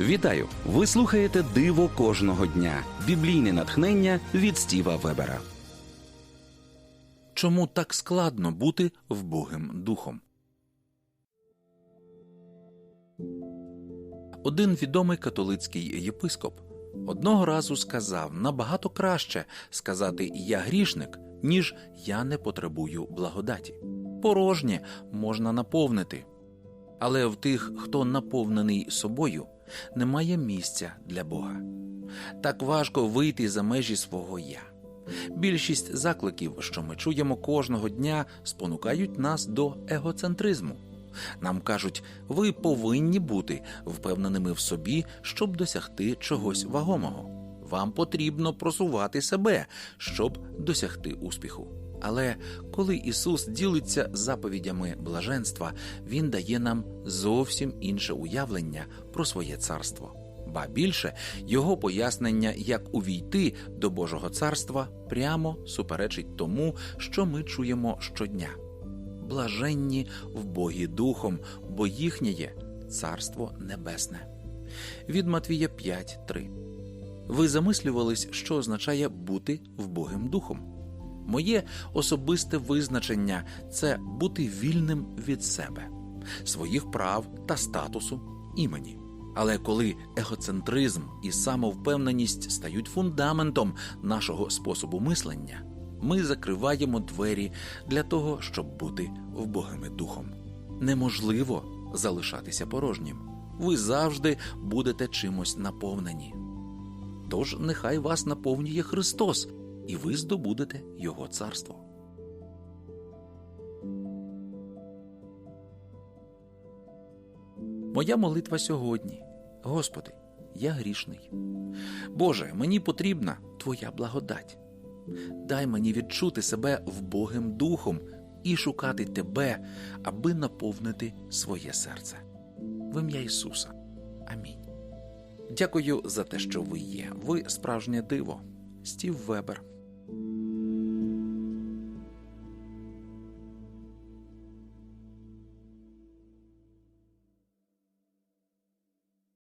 Вітаю! Ви слухаєте Диво кожного дня. Біблійне натхнення від Стіва Вебера. Чому так складно бути вбогим духом? Один відомий католицький єпископ одного разу сказав набагато краще сказати я грішник, ніж я не потребую благодаті. Порожнє можна наповнити. Але в тих, хто наповнений собою, немає місця для Бога. Так важко вийти за межі свого я. Більшість закликів, що ми чуємо кожного дня, спонукають нас до егоцентризму. Нам кажуть, ви повинні бути впевненими в собі, щоб досягти чогось вагомого. Вам потрібно просувати себе, щоб досягти успіху. Але коли Ісус ділиться заповідями блаженства, Він дає нам зовсім інше уявлення про своє царство. Ба більше його пояснення, як увійти до Божого царства, прямо суперечить тому, що ми чуємо щодня. Блаженні в Богі Духом, бо їхнє є Царство Небесне. Від Матвія 5.3 Ви замислювались, що означає бути вбогим духом? Моє особисте визначення це бути вільним від себе, своїх прав та статусу імені. Але коли егоцентризм і самовпевненість стають фундаментом нашого способу мислення, ми закриваємо двері для того, щоб бути вбогими духом. Неможливо залишатися порожнім. Ви завжди будете чимось наповнені. Тож нехай вас наповнює Христос, і ви здобудете Його царство. Моя молитва сьогодні. Господи, я грішний. Боже, мені потрібна Твоя благодать. Дай мені відчути себе вбогим духом і шукати Тебе, аби наповнити своє серце. В ім'я Ісуса. Амінь. Дякую за те, що ви є. Ви справжнє диво. Стів Вебер.